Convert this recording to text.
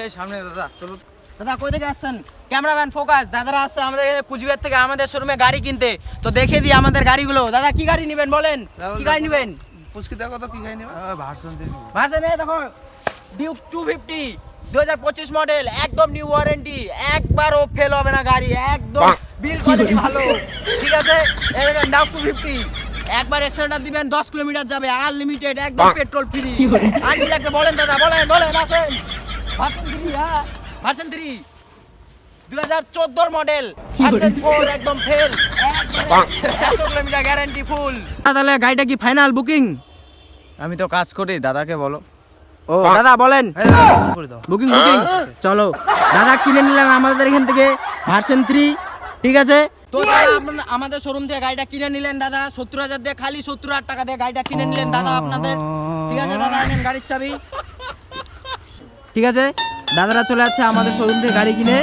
এই সামনে দাদা চলো। দাদা কই থেকে আসছেন? ক্যামেরাম্যান ফোকাস দাদারা আসছে আমাদের কুচবিহার থেকে আমাদের শোরুমে গাড়ি কিনতে। তো দেখে দিই আমাদের গাড়িগুলো। দাদা কি গাড়ি নেবেন বলেন? কি গাড়ি নেবেন? পুচকি দেখো তো কি খাই নেবে। ভার্সন ভার্সন এ দেখো ডিউক টু ফিফটি দু হাজার পঁচিশ মডেল একদম নিউ ওয়ারেন্টি একবারও ফেল হবে না গাড়ি একদম বিল কোয়ালিটি ভালো। ঠিক আছে? ডাউক টু ফিফটি একবার এক্সেলেন্টার দিবেন দশ কিলোমিটার যাবে আনলিমিটেড একদম পেট্রোল ফ্রি আর কি লাগবে বলেন দাদা বলেন বলেন আসেন। ভার্সন থ্রি হ্যাঁ। ভার্সন থ্রি দু হাজার চোদ্দোর মডেল ভার্সন ফোর একদম ফেল একশো কিলোমিটার গ্যারান্টি ফুল তাহলে গাড়িটা কি ফাইনাল বুকিং আমি তো কাজ করি দাদাকে বলো। ও দাদা বলেন। করে দাও। বুকিং বুকিং চলো দাদা কিনে নিলেন আমাদের এখান থেকে ভার্সন থ্রি ঠিক আছে? তো দাদা আমাদের শোরুম দিয়ে গাড়িটা কিনে নিলেন দাদা। সত্তর হাজার দিয়ে খালি সত্তর হাজার টাকা দিয়ে গাড়িটা কিনে নিলেন দাদা আপনাদের। ঠিক আছে দাদা এনেন গাড়ির চাবি। ঠিক আছে? দাদারা চলে যাচ্ছে আমাদের শোরুম থেকে গাড়ি কিনে।